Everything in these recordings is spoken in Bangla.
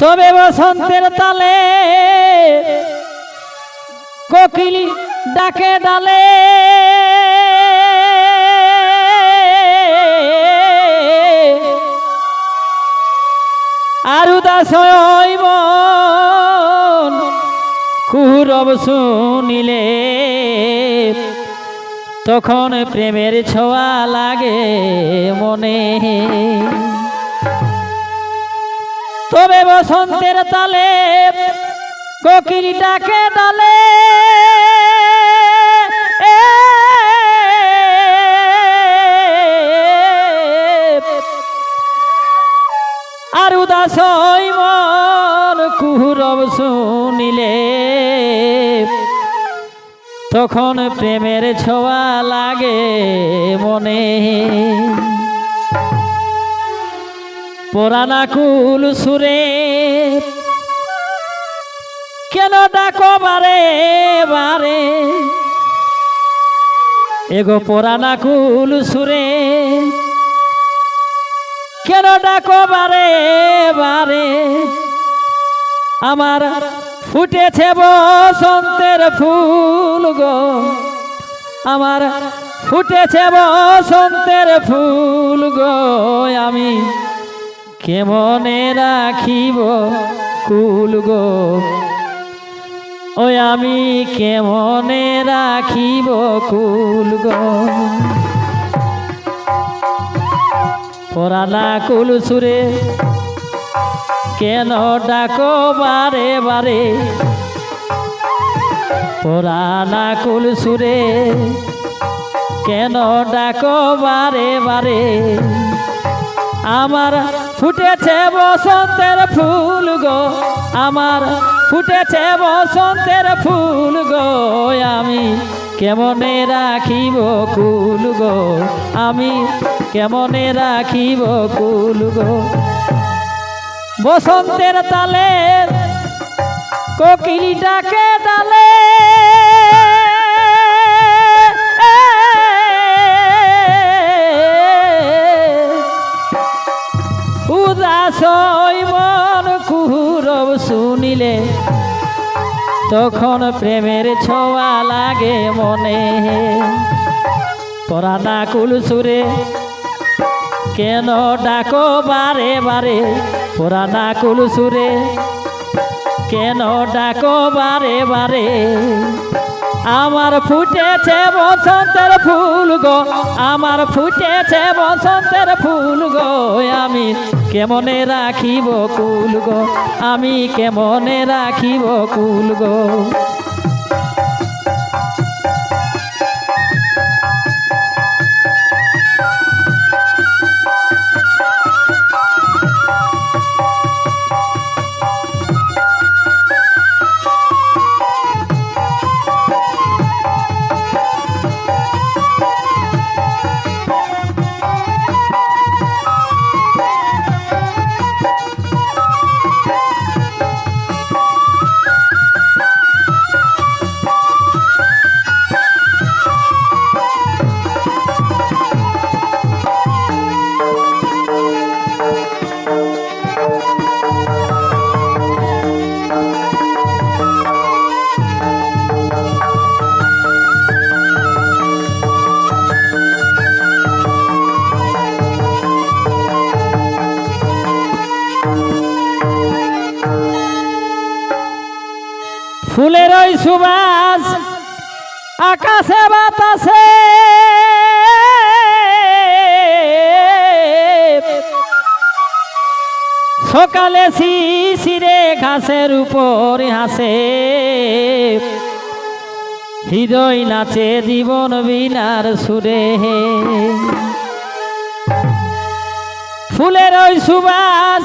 তবে বসন্তের তালে কোকিলি ডাকে ডালে। আর উদাস কুরব শুনিলে, তখন প্রেমের ছোঁয়া লাগে মনে। তবে বসন্তের তালে কোকিল ডাকে ডালে আর উদাস মন কুহুরব শুনিলে, তখন প্রেমের ছোঁয়া লাগে মনে। পুরানা কুল সুরে। কেন ডাকো বারে বারে? এগো পুরানা কুল সুরে। কেন ডাকো বারে বারে? আমার ফুটেছে বসন্তের ফুল গো। আমার ফুটেছে বসন্তের ফুল গো আমি। কেমনে রাখিব কুল গো? ওই আমি কেমনে রাখিব কুল গো? পরালা কুল সুরে কেন ডাকো বারে বারে? পরালা কুল সুরে কেন ডাকো বারে বারে? আমার ফুটেছে বসন্তের ফুল গো, আমার ফুটেছে বসন্তের ফুল গো, আমি কেমনে রাখিব কুল গো, আমি কেমনে রাখিব কুল গো? বসন্তের তালে কোকিলিটাকে ডালে মন কুহুরব শুনিলে, তখন প্রেমের ছোঁয়া লাগে মনে। পরানা কুল সুরে কেন ডাকো বারে বারে? পুরানা কুল সুরে কেন ডাকো বারে বারে? আমার ফুটেছে বসন্তের ফুল গো, আমার ফুটেছে বসন্তের ফুল গো, আমি কেমনে রাখিব কুল গো? আমি কেমনে রাখিব কুল গো? ফুলের ওই সুবাস, আকাশে বাতাসে। সকালে শিশিরে ঘাসের উপর হাসে। হৃদয় নাচে জীবন বিনার সুরে। ফুলের ওই সুবাস,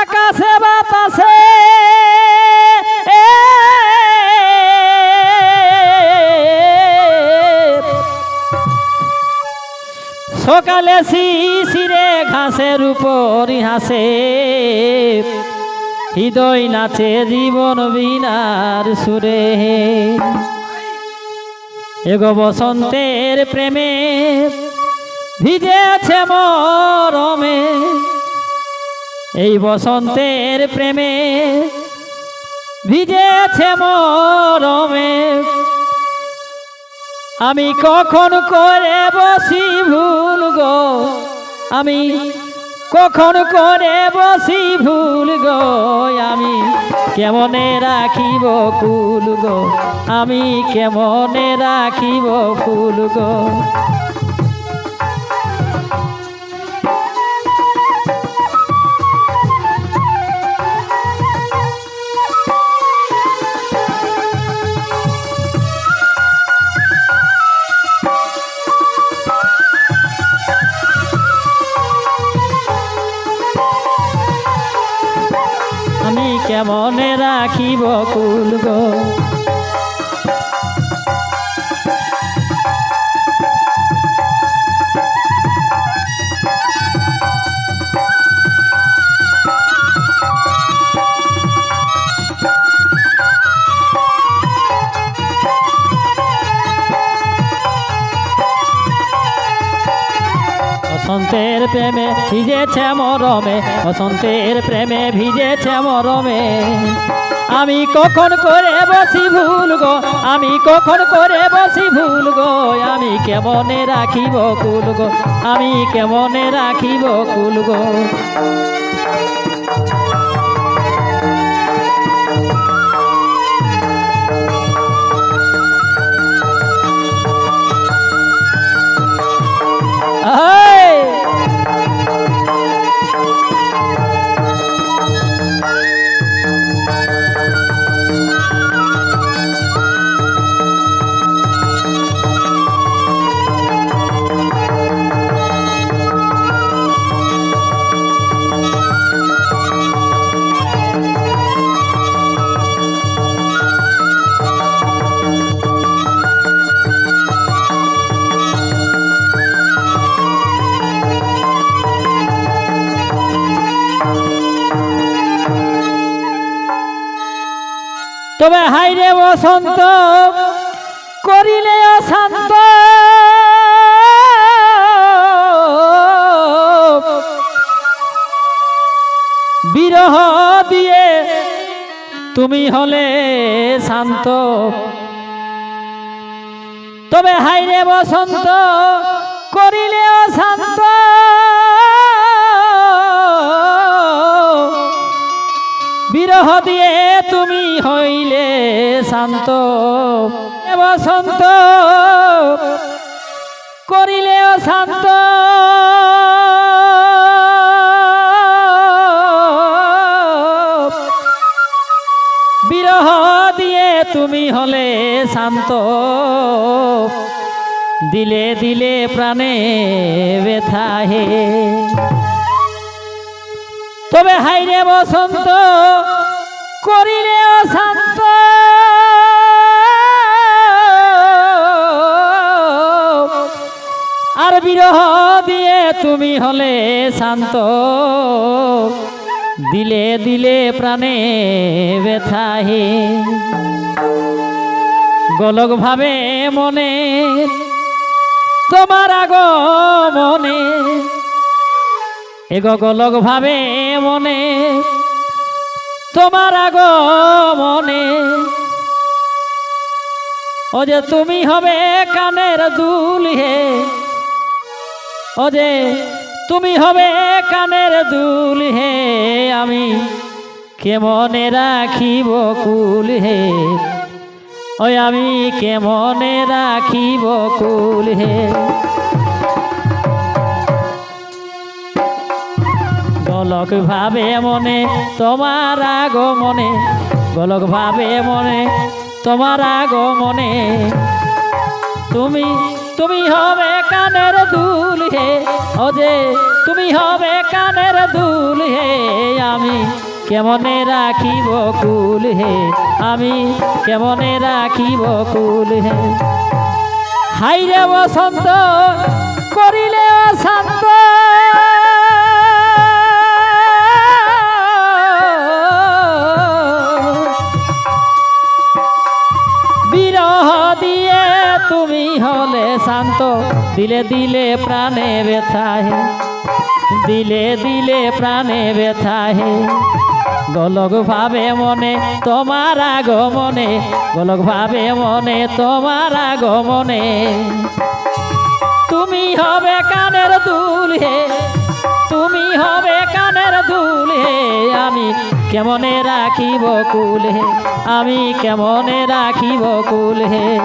আকাশে বাতাসে। সকালে শিশিরে ঘাসের উপর হাসে। হৃদয় নাচে জীবন বিনার সুরে। এগো বসন্তের প্রেমে ভিজেছে মরমে। এই বসন্তের প্রেমে ভিজেছে মরমে। আমি কখন করে বসি ভুল গো? আমি কখন করে বসি ভুল গো? আমি কেমনে রাখিব কুল গো? আমি কেমনে রাখিব কুল গো? ভিজেছে মরমে, বসন্তের প্রেমে ভিজেছে মরমে। আমি কখন করে বসি ভুল গো, আমি কখন করে বসি ভুল গো, আমি কেমনে রাখিব কুল গো, আমি কেমনে রাখিব কুল গো? তবে হাইরে বসন্ত করিলে অশান্ত বিরহ দিয়ে তুমি হলে শান্ত। তবে হাইরে বসন্ত করিলে অশান্ত শান্ত এ বসন্ত, করিলে শান্ত বিরহ দিয়ে তুমি হলে শান্ত। দিলে দিলে প্রাণে ব্যথা হে। তবে হাইরে বসন্ত, করিলে অশান্ত। আর বিরহ দিয়ে তুমি হলে শান্ত। দিলে দিলে প্রাণে ব্যথা হে গোলক ভাবে মনে তোমার আগ মনে এগো গোলক ভাবে মনে তোমার আগ মনে ও যে তুমি হবে কানের দুল হে যে তুমি হবে কানের দুল হে আমি। কেমনে রাখিব কুল হে? ওই আমি কেমনে রাখিব কুল হে? গোলক ভাবে মনে তোমার আগ মনে গোলক ভাবে মনে তোমার আগ মনে তুমি তুমি হবে কানের দুল হে। অজে তুমি হবে কানের দুল হে। আমি কেমনে রাখিব কুল হে? আমি কেমনে রাখিব কুল হে? হাইরে বসন্ত, করিলে অশান্ত। হলে শান্ত। দিলে দিলে প্রাণে ব্যথা হে। দিলে দিলে প্রাণে ব্যথা হে। গোলক ভাবে মনে তোমার আগমনে। গোলক ভাবে মনে তোমার আগমনে। তুমি হবে কানের দুল হে। তুমি হবে কানের দুল হে। আমি কেমনে রাখিব কুল হে? আমি কেমনে রাখিব কুল হে?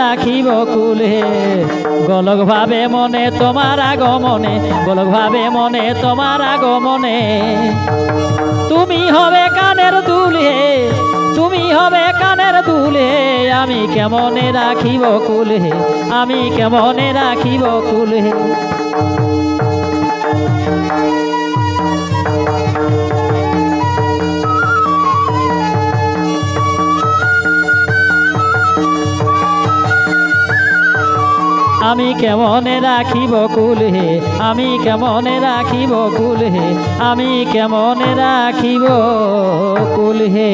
রাখিব কুল। গোলক ভাবে মনে তোমার আগমনে, গোলক ভাবে মনে তোমার আগমনে। তুমি হবে কানের দুল, তুমি হবে কানের দুল। আমি কেমনে রাখিব কুল, আমি কেমনে রাখিব কুল। আমি কেমনে রাখিব কুল হে আমি কেমনে রাখিব কুল হে আমি কেমনে রাখিব কুল হে